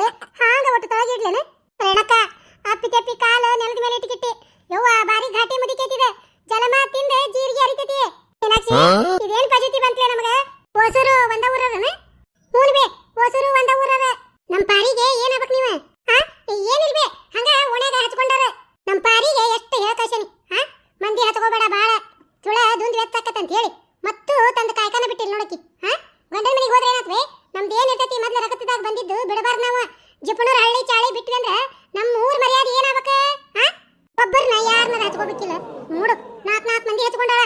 ಅದೇ ಹಾಂಗ ಒಟ್ಟು ತಳಗೆ ಇಡ್ಲೇನೆ ರೇಣಕ್ಕ ಅಪ್ಪಿ ತಪ್ಪಿ ಕಾಲ ನೆಲದ ಮೇಲೆ ಇಟ್ಕಿಟ್ಟಿ. ಯವ್ವ ಬಾರಿ ಘಾಟಿ ಮುದಿಕೈತಿದೆ ಜಲಮ ತಿಂದೆ ಜೀರಿಗೆ ಅರಿತೈತಿ ಮೀನಾಕ್ಷಿ ಇದೇನ್ ಪಜತಿ ಬಂತ್ಲೆ ನಮಗೆ? ಓಸರು ಒಂದ ಊರರನ ಹೂನ್ಬೆ ಹೊಸರು ಒಂದ ಊರರ ನಮ್ಮ ಪಾರಿಗೆ ಏನಾಗ್ಬೇಕು ನೀವ? ಹಾ? ಏನಿಲ್ಬೆ ಹಂಗ ಒಣಗ ಹಚ್ಕೊಂಡಾರ ನಮ್ಮ ಪಾರಿಗೆ ಎಷ್ಟು ಹೇಳ್ಕಶನಿ ಹಾ? ಮಂದಿ ಹಚ್ಕೋಬೇಡ ಬಾಳ. ತುಳ ದುಂದ್ ಅಂತ ಹೇಳಿ. ಮತ್ತು ತಂದ ಕಾಯ್ಕನ ಬಿಟ್ಟಿಲ್ಲ ನೋಡಕಿ ಹಾ? ಗಂಡನ ಮನೆಗೆ ಹೋದ್ರೆ ಏನಾತ್ವೆ? ನಮ್ದು ಏನಿರ್ತೈತಿ ಮೊದ್ಲು ರಗತದಾಗ ಬಂದಿದ್ದು ಬಿಡಬಾರ್ದು ನಾವು. ಜಪನೂರ ಹಳ್ಳಿ ಚಾಳಿ ಬಿಟ್ವಿ ಅಂದ್ರೆ ನಮ್ಮ ಊರ ಮರ್ಯಾದೆ ಏನಾಗಬೇಕು ಒಬ್ಬರನ್ನ ಯಾರನ್ನ ಹಚ್ಕೋಬೇಕಿಲ್ಲ ನೋಡು ನಾಲ್ಕು ನಾಲ್ಕು ಮಂದಿ ಹಚ್ಕೊಂಡಾಳ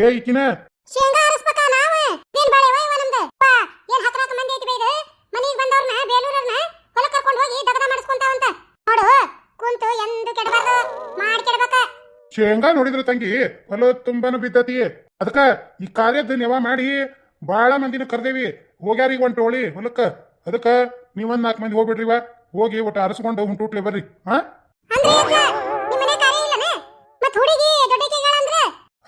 ಏ ಈಕಿನ ಶೇಂಗಾ ಅರಸ್ಬೇಕ ನಾವ? ನೀನ್ ಬಾಳೆ ಒಯ್ವ ನಮ್ದ. ಪಾ ಏನ್ ಹತ್ರಾಕ ಮಂದಿ ಐತಿ ಬೈದು ಮನಿಗ್ ಬಂದವ್ರನ್ನ ಬೇಲೂರನ್ನ ಹೊಲ ಕರ್ಕೊಂಡು ಹೋಗಿ ದಗದ ಮಾಡಿಸ್ಕೊಂತಾವಂತ ನೋಡು ಕುಂತು ಎಂದು ಕೆಡಬಾರ್ದು ಮಾಡಿ ಕೆಡಬೇಕ. ಶೇಂಗಾ ನೋಡಿದ್ರು ತಂಗಿ ಹೊಲ ತುಂಬಾನು ಬಿದ್ದತಿ. ಅದಕ್ಕ ಈ ಕಾರ್ಯದ ನೆವ ಮಾಡಿ ಬಾಳ ಮಂದಿನ ಕರ್ದೇವಿ. ಹೋಗ್ಯಾರ ಈಗ ಒಂದ್ ಟೋಳಿ ಹೊಲಕ್ಕ. ಅದಕ್ಕ ನೀವೊಂದ್ ನಾಲ್ಕು ಮಂದಿ ಹೋಗ್ಬಿಡ್ರಿವ ಹೋಗಿ ಒಟ್ಟು ಅರಸ್ಕೊಂಡು ಹುಂಟುಟ್ಲೆ ಬರ್ರಿ. ಹಾ ಅಂದ್ರೆ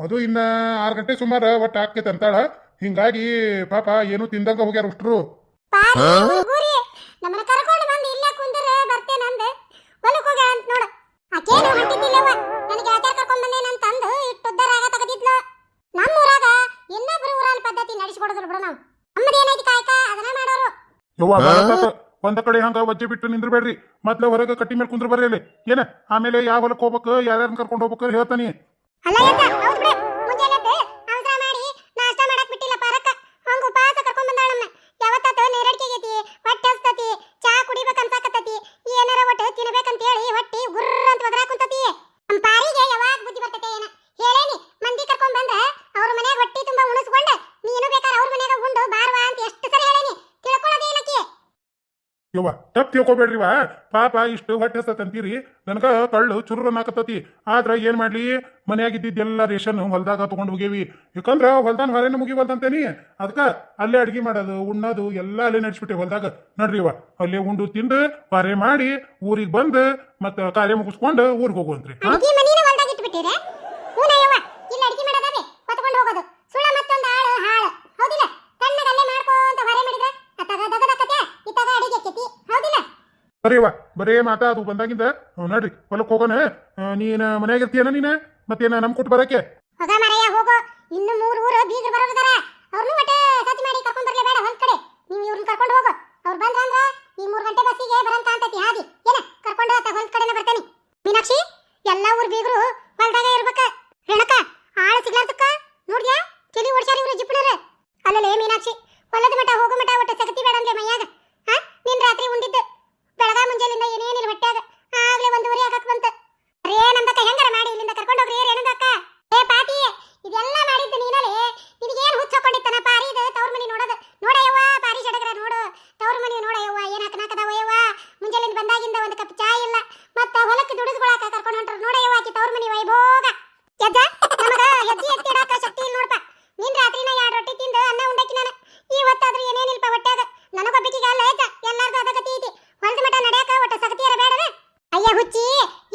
ಅದು ಇನ್ನ ಆರು ಗಂಟೆ ಸುಮಾರು ಒಟ್ಟು ಆಕೈತೆ ಅಂತಾಳ. ಹಿಂಗಾಗಿ ಪಾಪ ಏನು ತಿಂದಂಗ ಹೋಗ್ಯಾರ ಉಷ್ಟ್ರು ಒಂದ ಕಡೆ ಹಂಗ ವಜ್ಜೆ ಬಿಟ್ಟು ನಿಂದ್ರಬೇಡ್ರಿ. ಮತ್ಲ ಹೊರಗೆ ಕಟ್ಟಿ ಮೇಲೆ ಕುಂದ್ರ ಬರ್ರಿ ಏನ? ಆಮೇಲೆ ಯಾವ ಹೊಲಕ್ಕೆ ಹೋಗ್ಬೇಕು ಯಾರ್ಯಾರ ಕರ್ಕೊಂಡು ಹೋಗ್ಬೇಕು ಹೇಳ್ತಾನೆ. हल्ला याचा आवाज पुढे ಯವ್ವ, ತಪ್ಪು ತಿಳ್ಕೊಬೇಡ್ರಿವ ಪಾಪ ಇಷ್ಟು ಹೊಟ್ಟೆ ಹಸ್ತಂತೀರಿ ನನಗ ಕಳ್ಳು ಚುರ್ರ ಹಾಕತತಿ ಆದ್ರ ಏನ್ ಮಾಡ್ಲಿ? ಮನ್ಯಾಗ ಇದ್ದಿದ್ದೆಲ್ಲ ರೇಷನ್ ಹೊಲ್ದಾಗ ತಗೊಂಡು ಹೋಗೇವಿ. ಯಾಕಂದ್ರ ಹೊಲ್ದಾನ ಹೊರೇನ ಮುಗಿವಲ್ದಂತೇನಿ ಅದಕ್ಕ ಅಲ್ಲೇ ಅಡ್ಗೆ ಮಾಡೋದು, ಉಣ್ಣೋದು, ಎಲ್ಲ ಅಲ್ಲೇ ನಡ್ಸ್ಬಿಟ್ಟೆ ಹೊಲ್ದಾಗ. ನಡ್ರಿವ ಅಲ್ಲೇ ಉಂಡು ತಿಂದು ಹೊರೆ ಮಾಡಿ, ಊರಿಗೆ ಬಂದು, ಮತ್ತ ಕಾರ್ಯ ಮುಗಿಸ್ಕೊಂಡು ಊರಿಗೆ ಹೋಗುವಂತ್ರಿ ಹಾ ಅಡಿಗೆ ಮನಿನ ಹೊಲ್ದಾಗ ಇಟ್ಬಿಟ್ಟಿರೆ ಹೂನಯ್ಯವ್ವ ಇಲ್ಲಿ ಅಡಿಗೆ ಮಾಡೋದಾವೆ ಹೊತ್ಕೊಂಡು ಹೋಗೋದು ಸುಳ್ಳ ಮತ್ತೊಂದು ಆಳು ಹಾಳು ಹೌದಿಲ್ಲ ತಣ್ಣಗಲ್ಲೇ ಮಾಡ್ಕೊಂತ ಹೊರೆ ಮಾಡಿದ್ರೆ ಅತ್ತಾಗ ದಗದಕ್ಕತೆ ಇತ್ತಾಗ ಅಡಿಗೆ ಆಕ್ಕೇತಿ ಹೌದಿಲ್ಲ ಸರಿವ ಬರೇ ಮಾತಾ, ಅದು ಬಂದಾಗಿಂದ. ನೋಡ್ರಿ, ಹೊಲಕ್ ಹೊಲಕ್ಕೆ ಹೋಗೋಣ ನೀನ ಮನ್ಯಾಗ ಇರ್ತೀಯನ ನೀನ? ಮತ್ತೇನ ನಮ್ ಕೊಟ್ಟು ಬರಕ್ಕೆ? ಹೋಗ ಮಾರಯ್ಯ, ಹೋಗೋ. ಇನ್ನು ಮೂರು ಊರು ಬೀಗರು ಬರೋರಿದಾರ. ಅವ್ರನ್ನೂ ಒಟ್ಟೆ ಸತಿ ಮಾಡಿ ಕರ್ಕೊಂಡ್ ಬರಲೇ ಬೇಡ ಹೊಲ್ ಕಡೆ. ನೀವು ಇವ್ರನ್ನ ಕರ್ಕೊಂಡು ಹೋಗೋ. ಅವ್ರು ಬಂದ್ರ ಅಂದ್ರ ಈ ಮೂರ್ ಗಂಟೆ ಬಸ್ಸಿಗೆ ಬರಂತ ಅಂತೈತಿ ಹಾದಿ ಏನ ಕರ್ಕೊಂಡು ಆತ ಹೊಲ್ ಕಡೆನ ಬರ್ತಾನೆ ಮೀನಾಕ್ಷಿ ಎಲ್ಲಾ ಊರ್ ಬೀಗ್ರು ಹೊಲ್ದಾಗ ಇರ್ಬೇಕ ರೇಣಕ ಆಳು ಸಿಗ್ಲಾರ್ದಕ್ಕ ನೋಡ್ಯಾ ತಲಿ ಓಡ್ಸ್ಯಾರ ಇವ್ರು ಜಿಪ್ಪಣರ ಅಲ್ಲಲೇ ಮೀನಾಕ್ಷಿ ಹೊಲದ ಮಠ ಹೋಗೋ ಮಠ ಒಟ್ಟು ಸಗತಿ ಬೇಡ ಅಂದೆ ಮೈಯಾಗ ಹಾ ನಿನ್ ರಾತ್ರಿ ಉಂಡಿದ್ದು ಬೆಳಗ ಮುಂಜಾಲಿಂದ ಏನೇನಿಲ್ಲ ಹೊಟ್ಯಾಗ ಆಗ್ಲೇ ಒಂದೂವರೆ ಆಗಕ್ ಬಂತ ರೇ ನಮ್ದಕ್ಕ ಹೆಂಗಾರ ಮಾಡಿ ಇಲ್ಲಿಂದ ಕರ್ಕೊಂಡು ಹೋಗ್ರಿ ರೇಣುದಕ್ಕ ಏ ಪಾಟಿ ಇದೆಲ್ಲ ಮಾಡಿದ್ದು ನೀನಲೇ ನಿನಗೇನ್ ಹುಚ್ಚ ಹಾಕೊಂಡಿತ್ತನ ಪಾರಿ ಇದು ತವ್ರ ಮನಿ ನೋಡೋದು ನೋಡಯ್ಯವ್ವ ಪಾರಿ ಸಡಗರ ನೋಡು ತವ್ರ ಮನಿ ನೋಡಯ್ಯವ್ವ ಏನ್ ಹಾಕನಾಕದವ ಯವ್ವ ಮುಂಜಾನೆ ಬಂದಾಗಿಂದ ಒಂದು ಕಪ್ ಚಾ ಇಲ್ಲ ಮತ್ತ ಹೊಲಕ್ಕೆ ದುಡಿಸ್ಕೊಳಕ ಕರ್ಕೊಂಡು ಹೊಂಟ್ರ ನೋಡಯ್ಯವ್ವ ಆಕಿ ತವ್ರ ಮನಿ ವೈಭೋಗ ಯಜ್ಜ ನಮಗ ಹೆಜ್ಜೆ ಎತ್ತಿ ಇಡಾಕ ಶಕ್ತಿ ಇಲ್ಲ ನೋಡಪ್ಪ ನಿನ್ ರಾತ್ರಿನ ಎರಡು ರೊಟ್ಟಿ ತಿಂದು ಅನ್ನ ಉಂಡಾಕಿ ನಾನು ಇವತ್ತಾದ್ರೂ ಏನೇನಿಲ್ಪ ಹೊಟ್ಯಾಗ ನನಗೊಬ್ಬಕಿಗೆ ಅಲ್ಲ ಯಜ್ಜ ಎಲ್ಲಾರ್ದು ಅದ ಗತಿ ಐತಿ ಹೊಲ್ದ ಮಠ ನಡ್ಯಾಕ ಒಟ್ಟ ಸಗತಿಯರ ಬೇಡವೆ ಅಯ್ಯ ಹುಚ್ಚಿ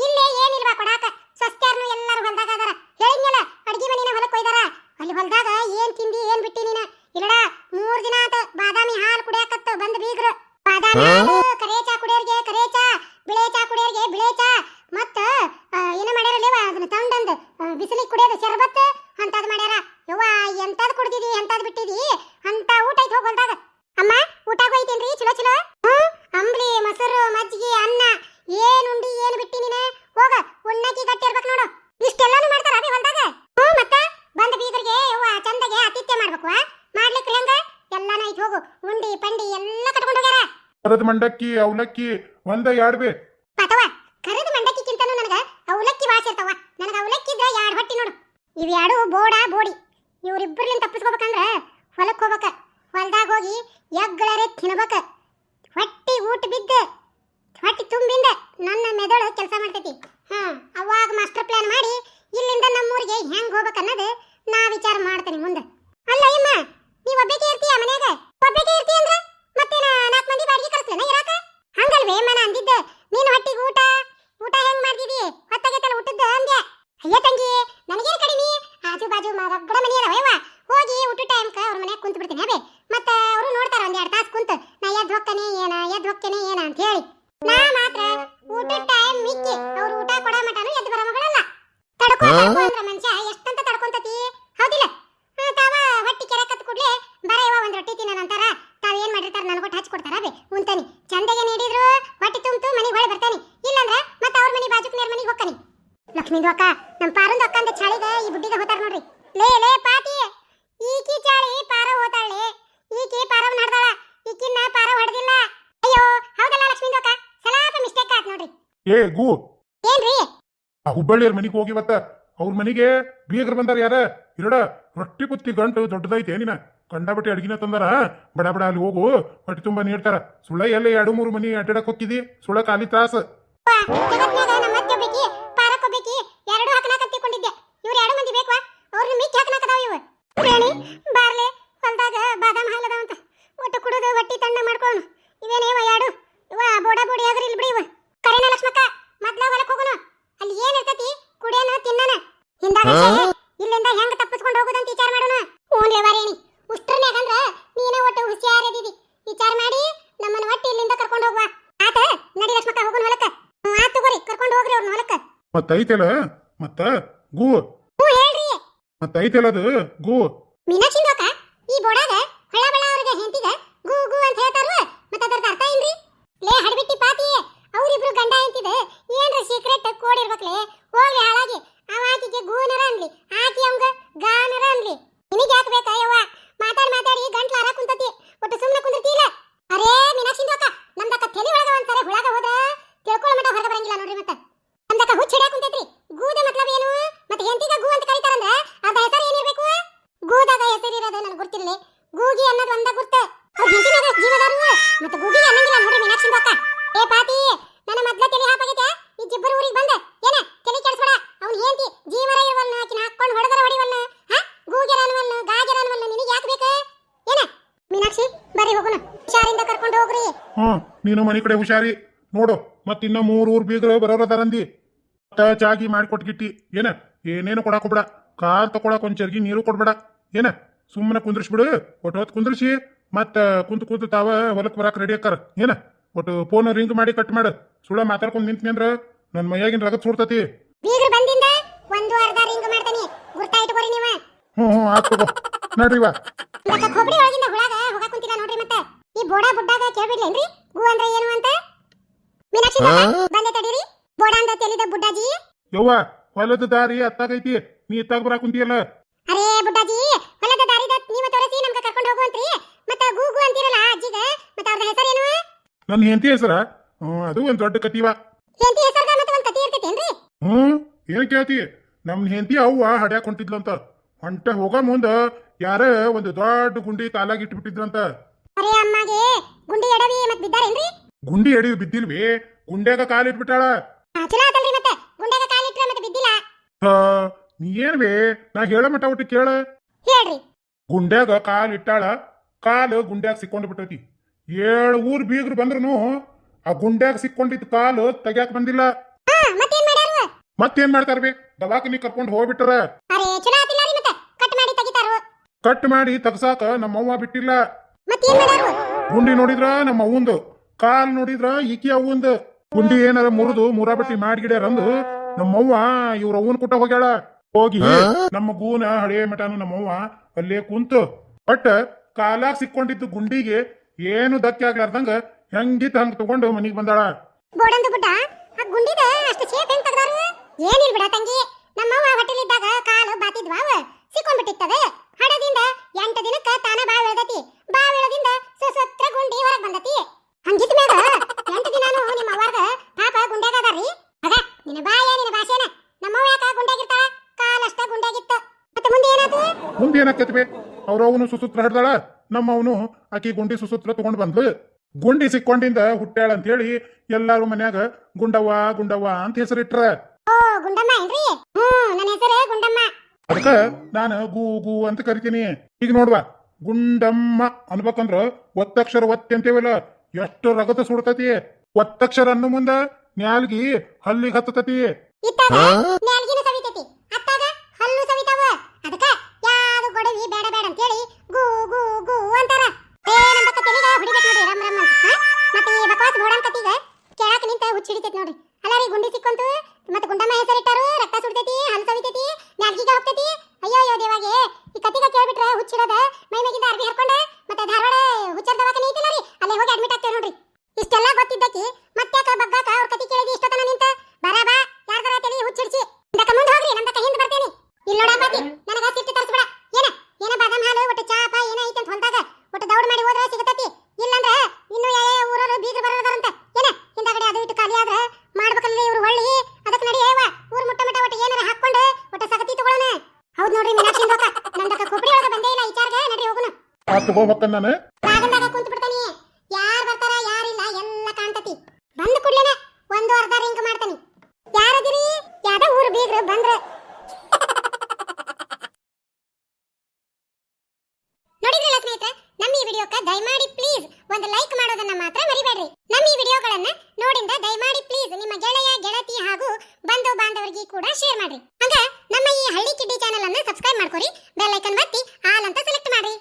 ಇಲ್ಲೇ ಏನಿಲ್ವಾ ಕೊಡಾಕ ಸ್ವಸ್ಥ್ಯಾರ್ನು ಎಲ್ಲಾರು ಹೊಲ್ದಾಗ ಅದಾರ ಹೇಳಿದ್ನಲ್ಲ ಅಡ್ಗಿ ಮನಿನ ಹೊಲಕ್ ಒಯ್ದಾರ ಅಲ್ಲಿ ಹೊಲ್ದಾಗ ಏನ್ ತಿಂದಿ ಏನ್ ಬಿಟ್ಟಿ ನೀನ ಇಲ್ಲಡ ಮೂರ್ ದಿನ ಆತ ಬಾದಾಮಿ ಹಾಲು ಕುಡಿಯಾಕತ್ತ ಬಂದ್ ಬೀಗ್ರು ಬಾದಾಮಿ ಹಾಲು ಕರೆ ಚಾ ಕುಡಿಯೋರ್ಗೆ ಕರೆ ಚಾ ಬಿಳೆ ಚಾ ಕುಡಿಯೋರ್ಗೆ ಬಿಳೆ ಚಾ ಮತ್ತ ಆ, ಏನ ಮಾಡ್ಯಾರಲ್ಲೇವ ಅದನ್ನ ತಂದಂದ್ ಬಿಸಿಲಿಗೆ ಕುಡಿಯೋದು ಶರ್ಬತ್ ಅಂತದ್ ಮಾಡ್ಯಾರ ಯವ್ವ ಎಂತದ್ ಕುಡ್ದಿದಿ ಎಂತದ್ ಬಿಟ್ಟಿದಿ ಅಂತ ಊಟ ಐತ್ ಹೋಗ್ ಹೊಲ್ದಾಗ ಅಮ್ಮ ಊಟ ಹೋಯ್ತೇನ್ರಿ ಚಲೋ ಚಲೋ ಹ್ಮ್ ಅಂಬ್ಲಿ ಮೊಸರು ಮಜ್ಜಿಗೆ ಅನ್ನ ಏನ್ ಉಂಡಿ ಏನ್ ಬಿಟ್ಟಿ ನೀನ ಹೋಗ ಉಣ್ಣಾಕಿ ಗಟ್ಟಿ ಇರ್ಬೇಕು ನೋಡು ಇಷ್ಟೆಲ್ಲಾನು ಮಾಡ್ತಾರ ಅಭಿ ಹೊಲ್ದಾಗ ಹ್ಞೂ ಮತ್ತ ಬಂದ ಬೀಗರಿಗೆ ಯವ್ವ ಚಂದಗೆ ಆತಿಥ್ಯ ಮಾಡ್ಬೇಕು ವಾ ಮಾಡ್ಲಿಕ್ಕೆ ಹೆಂಗ ಎಲ್ಲಾನ ಐತ್ ಹೋಗು ಉಂಡಿ ಪಂಡಿ ಎಲ್ಲ ಕಟ್ಕೊಂಡು ಮರದ ಮಂಡಕ್ಕಿ, ಅವಲಕ್ಕಿ ಒಂದ ಎರಡ್ ಬೇ. ಪತವ ಕರೆದ ಮಂಡಕ್ಕಿಕ್ಕಿಂತನೂ ನನಗ ಅವಲಕ್ಕಿ ವಾಸ ಇರ್ತಾವ ನನಗ ಅವಲಕ್ಕಿ ಇದ್ರ ಎರಡ್ ಹೊಟ್ಟಿ ನೋಡು. ಇವ್ ಎರಡು ಬೋಡ, ಬೋಡಿ. ಇವ್ರಿಬ್ಬರ್ಲಿಂದ ತಪ್ಪಿಸ್ಕೋಬೇಕಂದ್ರ ಹೊಲಕ್ಕೆ ಹೋಗ್ಬೇಕ. ಹೊಲ್ದಾಗ ಹೋಗಿ ಎಗ್ಗಳರೆ ತಿನ್ಬೇಕ. ಹೊಟ್ಟಿ ಊಟ ಬಿದ್ದ, ಹೊಟ್ಟಿ ತುಂಬಿಂದ ನನ್ನ ಮೆದುಳು ಕೆಲಸ ಮಾಡ್ತೈತಿ. ಹಾ ಅವಾಗ ಮಾಸ್ಟರ್ ಪ್ಲಾನ್ ಮಾಡಿ ಇಲ್ಲಿಂದ ನಮ್ಮೂರಿಗೆ ಹೆಂಗ್ ಹೋಗ್ಬೇಕು ಅನ್ನೋದು ನಾ ವಿಚಾರ ಮಾಡ್ತೇನೆ ಮುಂದೆ. ಅಲ್ಲ ಅಮ್ಮ ನೀವ್ ಒಬ್ಬಕ್ಕೆ ಇರ್ತೀಯ ಮನ್ಯಾಗ? ಒಬ್ಬಕ್ಕೆ ಇರ್ತೀಯ ಅಂದ್ರೆ ಮತ್ತೆ ನಾಲ್ಕು ಮಂದಿ ಬಾಡಿಗೆ ಕಳಿಸ್ಲೇನ ಇರಾಕ ಹಂಗಲ್ವೇ ಮನ ಅಂದಿದ್ದ ನೀನು ಹೊಟ್ಟಿಗೆ ಊಟ ಊಟ ಹೆಂಗ್ ಮಾಡ್ತಿದಿ ಹೊತ್ತಾಗೈತಲ್ಲ ಊಟದ ಅಂದ್ಯ ಅಯ್ಯ ತಂಗಿ ನನಗೇನು ಕಡಿಮೆ ಆಜು ಬಾಜು ರಗಡ ಮನಿ ಅದಾವ ಯವ್ವ ಹೋಗಿ ಊಟ ಟೈಮ್ಕ ಅವ್ರ ಮನ್ಯಾಗ ಕುಂತ ಬಿಡ್ತೀನಿ ಅಬೇ ಮತ್ತ ಅವರು ನೋಡ್ತಾರ ಒಂದ್ ಎರಡ್ ತಾಸ್ ಕುಂತ ನಾ ಎದ್ ಹೊಕ್ಕನೆ ಏನ ಎದ್ ಹೊಕ್ಕನೆ ಏನ ಅಂತ ಹೇಳಿ ನಾ ಮಾತ್ರ ಊಟ ಟೈಮ್ ಮಿಕ್ಕಿ ಅವ್ರು ಊಟ ಕೊಡೋ ಮಟನು ಎದ್ದು ಬರೋ ಮಗಳಲ್ಲ ತಡ್ಕೊ ತಡ್ಕೊ ಅಂದ್ರ ಮನುಷ್ಯ ಎಷ್ಟಂತ ತಡ್ಕೊಂತತಿ ಹೌದಿಲ್ಲ ಹಾ, ತಾವ ಹೊಟ್ಟಿ ಕೆರೆ ಕತ್ ಕೂಡ್ಲೆ ಬರ ಇವ ಒಂದ್ ರೊಟ್ಟಿ ತಿನ್ನ ನಂತರ ತಾವ್ ಏನ್ ಹಚ್ಚಿ ಕೊಡ್ತಾರ ಬೇ ಉಂತಾನಿ. ಚಂದಗೆ ನೀಡಿದ್ರು ಹೊಟ್ಟೆ ತುಂಬ್ತು ಮನೆಗೆ ಹೊಳೆ ಬರ್ತಾನೆ. ಇಲ್ಲಂದ್ರ ಮತ್ತೆ ಅವ್ರ ಮನೆ ಬಾಜುಕ್ ನೇರ್ ಮನೆಗೆ ಹೋಗ್ತಾನಿ ಲಕ್ಷ್ಮೀದು ಅಕ್ಕ ನಮ್ಮ ಪಾರಂದು ಅಕ್ಕ ಅಂತ ಚಾಳಿಗ ಈ ಬುಡ್ಡಿಗೆ ಹೋತಾರ ನೋಡ್ರಿ. ಲೇ ಲೇ ಪಾತಿ. ಈಕಿ ಚಾಳಿ ಪಾರ ಹೋತಾಳೆ. ಈಕಿ ಪಾರವ್ ನಡ್ದಾಳ. ಈಕಿನ್ನ ಪಾರ ಹೊಡೆದಿಲ್ಲ. ಅಯ್ಯೋ ಹೌದಲ್ಲ ಲಕ್ಷ್ಮೀದು ಅಕ್ಕ? ಸಲಾಪ ಮಿಸ್ಟೇಕ್ ಆತ್ ನೋಡ್ರಿ. ಏ ಗು. ಏನ್ರಿ? ಆ ಹುಬ್ಬಳ್ಳಿಯರ್ ಹೋಗಿ ಹೋಗಿವತ್ತ ಅವ್ರ ಮನೆಗೆ ಬೀಗರು ಬಂದಾರ ಯಾರ? ಇರಡ ರೊಟ್ಟಿ ಪುತ್ತಿ ಗಂಟು ದೊಡ್ಡದೈತೆ ಏನಿನ ಕಂಡಾಬಿಟ್ಟು ಅಡ್ಗಿನ ತಂದಾರ? ಬಡ ಬಡ ಅಲ್ಲಿ ಹೋಗು. ಹೊಟ್ಟೆ ತುಂಬಾ ನೀಡ್ತಾರ ಸುಳ್ಳ ಎಲ್ಲ ಎರಡು ಮೂರು ಮನಿ ಅಡ್ಡಾಡಕ್ ಹೋಗಿದಿ ಸುಳ್ಳ ಖಾಲಿ ತ್ರಾಸ. ಬಾದಾಮ್ ಹಾಲ್ ಅಂತ ಒಟ್ಟು ಕುಡಿದು, ಹೊಟ್ಟಿ ತಣ್ಣ ಮಾಡ್ಕೋನು ಇವೇನೇವ ಎರಡು ಇವ ಬೋಡ ಬೋಡಿ ಆಗ್ರಿ ಇಲ್ಲಿ ಬಿಡಿ ಇವ ಕರೆನ ಲಕ್ಷ್ಮಕ್ಕ ಮೊದ್ಲ ಹೊಲಕ್ ಹೋಗೋಣ ಅಲ್ಲಿ ಏನ್ ಇರ್ತೈತಿ ಕುಡಿಯೋಣ ತಿನ್ನೋಣ ಹಿಂದಾಗ ಇಲ್ಲಿಂದ ಹೆಂಗ್ ತಪ್ಪಿಸ್ಕೊಂಡು ಹೋಗೋದಂತ ವಿಚಾರ ಮಾಡೋಣ ಹ್ಞೂ ವಾರೇಣಿ ಉಷ್ಟ್ರನ್ಯಾಗಂದ್ರ ನೀನ ಒಟ್ಟು ಹುಷಾರದಿದಿ ವಿಚಾರ ಮಾಡಿ ನಮ್ಮನ್ನ ಒಟ್ಟು ಇಲ್ಲಿಂದ ಕರ್ಕೊಂಡು ಹೋಗುವ ಆತ ನಡಿ ಲಕ್ಷ್ಮಕ್ಕ ಹೋಗೋಣ ಹೊಲಕ್ಕ ಹ್ಞೂ ಆತ್ ತಗೋರಿ ಕರ್ಕೊಂಡು ಹೋಗ್ರಿ ಅವ್ರನ್ನ ಹೊಲಕ್ಕ ಮತ್ತ ಮತ್ತ ಗೋ. ಮತ್ತ ಐತೆಲ್ಲ ಅದು? ಗು. ಮೀನಾಕ್ಷಿ ಅಕ್ಕ ಈ ಬೋಡಾಗ ಹಳ್ಳ ಬಳ್ಳ ಅವ್ರಿಗೆ ಹೆಂತಿಗ ಗು ಗು ಅಂತ ಹೇಳ್ತಾರ ಮತ್ತ ಅದರ ಅರ್ಥ ಏನ್ರಿ ಲೇ ಹಡಬಿಟ್ಟಿ ಪಾತಿ ಅವ್ರಿಬ್ರು ಗಂಡ ಹೆಂತಿದ ಏನ್ರ ಸೀಕ್ರೆಟ್ ಕೋಡ್ ಇರ್ಬೇಕ್ಲೆ ಹೋಗ್ಲಿ ಹಾಳಾಗಿ ಅವ ಆಕಿಗೆ ಗೂನರ ಅನ್ಲಿ ಆಕಿ ಅವಂಗ ಗಾನರ ಅನ್ಲಿ ನಿನಗೆ ಯಾಕೆ ಬೇಕಾ ಯವ್ವ ಮಾತಾಡಿ ಮಾತಾಡಿ ಗಂಟ್ಲ ಹರ ಕುಂತತಿ ಒಟ್ಟು ಸುಮ್ಮನೆ ಕುಂದಿರ್ತಿಲ್ಲ ಅರೇ ಮೀನಾಕ್ಷಿ ಅಕ್ಕ ನಮ್ದಕ್ಕ ತಲೆ ಒಳಗ ಒಂದ್ಸಲ ಹುಳಗ ಹೋದ ತಿಳ್ಕೊಳ್ಳೋ ಮಟ ಹೊರಗೆ ಬರಂಗಿಲ್ಲ ನೋಡ್ರಿ ಮತ್ತೆ ನಮ್ದಕ್ಕ ಹುಚ್ಚ ಹಿಡ್ಯಾಕ ಕುಂತೈತ್ರಿ ಗೂದ ಮತ್ಲಬ್ ಏನು ಮತ್ತೆ ಹೆಂತಿಗ ಗು ಅಂತ ಕರೀತಾರಂದ್ರ ಅದ ಹೆಸರು ಏನಿರ್ಬೇಕು ಗೂದಾಗ ಹೆಸರಿರೋದು ನನಗೆ ಗೊತ್ತಿರಲಿ ಗೂಗಿ ಅನ್ನೋದು ಒಂದ ಗುರ್ತ ಅವ್ರ ಹೆಂಡತಿನಾಗ ಜೀವದಾರು ಮತ್ತೆ ಗೂಗಿ ಅನ್ನಂಗಿಲ್ಲ ನೋಡ್ರಿ ಮೀನಾಕ್ಷಿ ಜೀವರ ಇರುವಲ್ಲ ಆಕಿನ ಹಾಕೊಂಡು ಹೊಡೆದರ ಹೊಡಿವಲ್ಲ ಹಾ ಗೂಗೆರ ಅನ್ನವಲ್ಲ ಗಾಜರ ಅನ್ನವಲ್ಲ ನಿನಗೆ ಯಾಕೆ ಬೇಕು ಏನ ಮೀನಾಕ್ಷಿ ಬರಿ ಹೋಗೋಣ. ಹುಷಾರಿಂದ ಕರ್ಕೊಂಡು ಹೋಗ್ರಿ. ಹಾ ನೀನು ಮನೆ ಕಡೆ ಹುಷಾರಿ. ನೋಡು ಮತ್ತಿನ್ನ ಮೂರ್ ಊರ್ ಬೀಗ್ರು ಬರೋರದಾರಂದಿ ಮತ್ತ ಚಾಗಿ ಮಾಡಿಕೊಟ್ಗಿಟ್ಟಿ. ಏನ? ಏನೇನು ಕೊಡಾಕ್ ಹೋಗ್ಬೇಡ. ಕಾರ್ ತಕೊಳಕ್ ಒಂದ್ ಚರ್ಗಿ ನೀರು ಕೊಡ್ಬೇಡ. ಏನ? ಸುಮ್ಮನೆ ಕುಂದ್ರಿಸ್ಬಿಡು. ಒಟ್ಟು ಹೊತ್ತು ಕುಂದ್ರಿಸಿ. ಮತ್ತ ಕುಂತು ಕುಂತು ತಾವ ಹೊಲಕ್ ಬರಾಕ್ ರೆಡಿ ಅಕ್ಕಾರ. ಏನ? ಒಟ್ಟು ಫೋನ್ ರಿಂಗ್ ಮಾಡಿ ಕಟ್ ಮಾಡು. ಸುಳ್ಳ ಮಾತಾಡ್ಕೊಂಡ್ ನಿಂತ್ನಿ ಅಂದ್ರ ನನ್ ಮೈಯಾಗಿನ ರಗತ್ ಸುಡ್ತತಿ. ಹ್ಮ್ ಬಂದಿಂದ ಒಂದು ಅರ್ಧ ರಿಂಗ್ ಮಾಡ್ತಾನೆ. ಗುರ್ತಾ ಇಟ್ಕೋರಿ ನೀವ. ಹ್ಞೂ ಹ್ಞೂ ಆತ್ ತಗೋ. ನಡ್ರಿ ವಾ ಒಳಗಿಂದ ಹೋಗಾಕ್ ಕುಂತಿಲ್ಲ ನೋಡ್ರಿ ಮತ್ತೆ ಈ ಬೋಡ ಬುಡ್ಡಾಗ ಕೇಳ್ಬಿಡ್ಲೇನ್ರಿ ಗು ಅಂದ್ರೆ ಏನು ಅಂತ? ಮೀನಾಕ್ಷಿ ಬಂದೆ ತಡೀರಿ. ಬೋಡ ಅಂದ ತೆಲಿದ ಬುಡ್ಡಾಜಿ? ಯವ್ವ ಹೊಲದ ದಾರಿ ಅತ್ತಾಗೈತಿ. ನೀ ಇತ್ತಾಗ ಬರಾಕ್ ಕುಂತಿಯಲ್ಲ? ಅರೇ ಬುಡ್ಡಾಜಿ ಹೊಲದ ದಾರಿದ ನೀವ ತೋರಿಸಿ ನಮ್ಗ ಕರ್ಕೊಂಡು ಹೋಗುವಂತ್ರಿ ಮತ್ತ ಗೂಗು ಅಂತೀರಲ್ಲ ಅಜ್ಜಿಗ? ಮತ್ತ ಅವ್ರ ಹೆಸರೇನು ನನ್ನ ಹೆಂಡತಿ ಹೆಸರ? ಅದು ಒಂದ್ ದೊಡ್ಡ ಕತಿವ. ಹೆಂಡತಿ ಹೆಸರ್ಗ ಮತ್ತೆ ಒಂದ್ ಕತಿ ಇರ್ತೈತೇನ್ರಿ ಹ್ಮ್ ಏನ್ ಕೇಳ್ತಿ? ನಮ್ ಹೆಂಡತಿ ಅವ್ವ ಹಡ್ಯಾಕ್ ಹೊಂಟಿದ್ಲಂತ ಹೊಂಟ ಹೋಗೋ ಮುಂದ ಯಾರ ಒಂದು ದೊಡ್ಡ ಗುಂಡಿ ಕಾಲಾಗಿ ಇಟ್ಬಿಟ್ಟಿದ್ರಂತ. ಅರೇ ಅಮ್ಮಗೆ ಗುಂಡಿ ಎಡವಿ ಮತ್ ಬಿದ್ದಾರೇನ್ರಿ? ಗುಂಡಿ ಎಡಿ ಬಿದ್ದಿಲ್ವಿ? ಗುಂಡ್ಯಾಗ ಕಾಲ್ ಆ, ಚಲೋ ಆತಲ್ರಿ ಮತ್ತೆ. ಗುಂಡೆಗ ಕಾಲಿಟ್ರೆ ಮತ್ತೆ ಬಿದ್ದಿಲ್ಲ. ಹಾ, ನೀ ಏನ್ವಿ? ನಾ ಹೇಳ ಮಟ್ಟ ಒಟ್ಟು ಕೇಳ. ಹೇಳ್ರಿ. ಗುಂಡ್ಯಾಗ ಕಾಲ್ ಇಟ್ಟಾಳ ಕಾಲು ಗುಂಡ್ಯಾಗ ಸಿಕ್ಕೊಂಡು ಬಿಟ್ಟೈತಿ. ಏಳು ಊರ್ ಬೀಗ್ರು ಬಂದ್ರು ಆ ಗುಂಡ್ಯಾಗ ಸಿಕ್ಕೊಂಡಿದ್ದ ಕಾಲು ತೆಗ್ಯಾಕ್ ಬಂದಿಲ್ಲ. ಹಾ ಮತ್ತೇನ್ ಮಾಡ್ಯಾರು ಮತ್ತೇನ್ ಮಾಡ್ತಾರ ಬೇ ದವಾಖಾನಿ ಕರ್ಕೊಂಡು ಹೋಗ್ಬಿಟ್ರ ಅರೇ ಚಲೋ ಆತಿಲ್ಲ ರೀ ಮತ್ತೆ. ಕಟ್ ಮಾಡಿ ತೆಗಿತಾರು ಕಟ್ ಮಾಡಿ ತಗ್ಸಾಕ ನಮ್ಮವ್ವ ಬಿಟ್ಟಿಲ್ಲ. ಮತ್ತೇನ್ ಮಾಡ್ಯಾರು ಗುಂಡಿ ನೋಡಿದ್ರ ನಮ್ಮ ಅವ್ವಂದು ಕಾಲ್ ನೋಡಿದ್ರ ಈಕಿ ಅವ್ವಂದು ಗುಂಡಿ ಏನಾರ ಮುರಿದು ಮುರಾಬಟ್ಟಿ ಮಾಡ್ಗಿಡ್ಯಾರಂದು ನಮ್ಮವ್ವ ಇವ್ರ ಅವ್ವನ್ ಕುಟ್ಟ ಹೋಗ್ಯಾಳ. ಹೋಗಿ ನಮ್ಮ ಗೂನ ಹಳೆಯ ಮಠನು ನಮ್ಮವ್ವ ಅಲ್ಲೇ ಕುಂತು. ಬಟ್ ಕಾಲಾಗ್ ಸಿಕ್ಕೊಂಡಿದ್ದು ಗುಂಡಿಗೆ ಏನು ಧಕ್ಕೆ ಆಗ್ಲಾರ್ದಂಗ ಹೆಂಗಿತ್ತು ಹಂಗ ತಗೊಂಡು ಮನಿಗ್ ಬಂದಾಳ. ಬೋಡಂದು ಬುಡ್ಡ ಆ ಗುಂಡಿದ ಅಷ್ಟು ಶೇಪ್ ಹೆಂಗ್ ತೆಗ್ದಾರು ಏನಿಲ್ ಬಿಡ ತಂಗಿ. ನಮ್ಮವ್ವ ಹೊಟ್ಟೆಲಿದ್ದಾಗ ಕಾಲು ಬಾತಿದ್ವಾವ ಸಿಕ್ಕೊಂಡ್ಬಿಟ್ಟಿತ್ತದ. ಹಡದಿಂದ ಎಂಟು ದಿನಕ್ಕ ತಾನ ಬಾ ಬೆಳ್ದತಿ ಬಾ ಬೆಳದಿಂದ ಸುಸತ್ರ ಗುಂಡಿ ಹೊರಗ್ ಬಂದತಿ ಹಂಗಿತ್ ಮ್ಯಾಗ ಎಂಟು ದಿನಾನು ನಿಮ್ಮ ಅವ್ವಾರ್ಗ ಪಾಪ ಗುಂಡ್ಯಾಗ ಅದಾರಿ ಆಗ ನಿನ್ನ ಬಾಯ ನಿನ್ನ ಭಾಷೆನ ನಮ್ಮವ್ವ ಯಾಕ ಗುಂಡ್ಯಾಗಿರ್ತಾಳ ಕಾಲಷ್ಟ ಗುಂಡ್ಯಾಗಿತ್ತು ಮತ್ತೆ ಮುಂದೆ ಏನಾತು ಮುಂದೆ ಏನಾಕೈತಿ ಬೇ ಅವ್ರ ಅವನು ಸುಸೂತ್ರ ಹಿಡ್ದಾಳ? ನಮ್ಮ ಅವನು ಆಕಿ ಗುಂಡಿ ಸುಸೂತ್ರ ತಗೊಂಡ್ ಬಂದ್ಲು. ಗುಂಡಿ ಸಿಕ್ಕೊಂಡಿಂದ ಹುಟ್ಟ್ಯಾಳ ಅಂತ ಹೇಳಿ ಎಲ್ಲಾರು ಮನ್ಯಾಗ ಗುಂಡವ್ವ ಗುಂಡವ್ವ ಅಂತ ಹೆಸರಿಟ್ರ. ಅದಕ್ಕ ನಾನು ಗೂ ಗೂ ಅಂತ ಕರಿತೀನಿ. ಈಗ ನೋಡ್ವಾ ಗುಂಡಮ್ಮ ಅನ್ಬೇಕಂದ್ರ ಒತ್ತಕ್ಷರ ಒತ್ತಿ ಅಂತೇವಲ್ಲ ಎಷ್ಟು ರಗತ ಸುಡ್ತತಿ. ಒತ್ತಕ್ಷರ ಅನ್ನು ಮುಂದ ನ್ಯಾಲ್ಗಿ ಹಲ್ಲಿಗೆ ಹತ್ತತತಿ. ಗೊಡವಿ ಬೇಡ ಬೇಡ ಅಂತ ಹೇಳಿ ಗೂ, ಗು, ಗೂ ಅಂತಾರ. ಏ ಹುಡಿಬೇಕು ನೋಡಿ ಮತ್ತೆ ಈ ನಿಂತ ಹುಚ್ಚ ನೋಡಿ ಅಲ್ಲ ಗುಂಡಿ ಸಿಕ್ಕಂತು, ಮತ್ತೆ ಗುಂಡಮ್ಮ ಹೆಸರಿಟ್ಟಾರು ರಕ್ತ ಸುಡ್ತೈತಿ ಹಲ್ಲು ಸವಿತೈತಿ ನ್ಯಾಲ್ಗಿಗೆ ಹೋಗ್ತೈತಿ. ಅಯ್ಯೋ ಅಯ್ಯೋ ಈ ಕತಿಗ ಕೇಳ್ಬಿಟ್ರೆ ಹುಚ್ಚಿಡದ ಮೈ ಮೇಗಿಂದ ಅರ್ಬಿ ಹರ್ಕೊಂಡ, ಮತ್ತೆ ಧಾರವಾಡ ಹುಚ್ಚರ್ ದವಾಖಾನೆ ಐತಿಲ್ಲ ಅಲ್ಲೇ ಹೋಗಿ ಅಡ್ಮಿಟ್ ಇಷ್ಟೆಲ್ಲ ಗೊತ್ತಿದ್ದಕ್ಕಿ ಮತ್ತ್ಯಾಕ ಬಗ್ಗಾಕ ಅವ್ರ ಕತಿ ಕೇಳಿದಿ ಇಷ್ಟತನ ನಿಂತ ಬರ ಬಾ ಯಾರ್ದಾರ ತಲಿ ಹುಚ್ಚಿಡ್ಸಿ ಇಂದಕ ಮುಂದೆ ಹೋಗ್ರಿ ನಮ್ದಕ ಹಿಂದೆ ಬರ್ತೇನೆ ಇಲ್ಲಿ ನೋಡಾಕತಿ ನನಗ ಸಿಟ್ಟು ತರಿಸ್ಬೇಡ ಏನ ಏನ ಬಾದಾಮ್ ಹಾಲು ಒಟ್ಟು ಚಾ ಪಾ ಏನ ಐತೆ ಅಂತ ಹೊಲ್ದಾಗ ಒಟ್ಟು ದೌಡ್ ಮಾಡಿ ಹೋದ್ರ ಸಿಗತತಿ ಇಲ್ಲಂದ್ರ ಇನ್ನು ಯಾವ ಯಾವ ಊರವರು ಬೀಗ್ರು ಬರೋದಾರಂತ ಏನ ಹಿಂದಗಡೆ ಅದು ಇಟ್ಟು ಖಾಲಿ ಆದ್ರ ಮಾಡ್ಬೇಕಲ್ಲ ಇವ್ರು ಹೊಳ್ಳಿ ಅದಕ್ಕೆ ನಡಿಯವ ಊರ್ ಮುಟ್ಟ ಮಟ್ಟ ಒಟ್ಟು ಏನಾರ ಹಾಕೊಂಡು ಒಟ್ಟು ಸಗತಿ ತಗೊಳ್ಳೋಣ ಹೌದ್ ನೋಡ್ರಿ ಮೀನಾಕ್ಷಿ ಹೋಗ ನಂದಕ ಕೊಬ್ಬರಿ ಒಳಗ ಬಂದೇ ಇಲ್ಲ ವಿಚಾರಗ ನಡ್ರಿ ಹೋಗುಣ ಆ ತಗೋ ಹೊಕ್ಕನ್ ನಾನು. ಬಾಗಲ್ದಾಗ ಕುಂತು ಯಾರ್ ಬರ್ತಾರ ಯಾರಿಲ್ಲ ಎಲ್ಲ ಕಾಣ್ತತಿ. ಬಂದ ಕೂಡ್ಲೇನ ಒಂದು ಅರ್ಧ ರಿಂಗ್ ಮಾಡ್ತಾನೆ. ಯಾರದಿರಿ ಯಾವ್ದೋ ಊರು ಬೀಗ್ರು, ಬಂದ್ರ. ನೋಡಿದ್ರಲ್ಲ ಸ್ನೇಹಿತರೆ, ನಮ್ಮ ಈ ವಿಡಿಯೋಕ್ಕೆ ದಯಮಾಡಿ ಪ್ಲೀಸ್ ಒಂದು ಲೈಕ್ ಮಾಡೋದನ್ನ ಮಾತ್ರ ಮರಿಬೇಡ್ರಿ. ನಮ್ಮ ಈ ವಿಡಿಯೋಗಳನ್ನ ನೋಡಿಂದ ದಯಮಾಡಿ ಪ್ಲೀಸ್ ನಿಮ್ಮ ಗೆಳೆಯ, ಗೆಳತಿ ಹಾಗೂ ಬಂಧು ಬಾಂಧವರಿಗೆ ಕೂಡ ಶೇರ್ ಮಾಡ್ರಿ. ಹಂಗ ನಮ್ಮ ಈ ಹಳ್ಳಿ ಕಿಡ್ಡಿ ಚಾನೆಲ್ ಅನ್ನ ಸಬ್ಸ್ಕ್ರೈಬ್ ಮಾಡ್ಕೊರಿ ಬೆಲ್ ಐಕನ್ ಒತ್ತಿ, ಆಲ್ ಅಂತ ಸೆಲೆಕ್ಟ್ ಮಾಡ್ರಿ.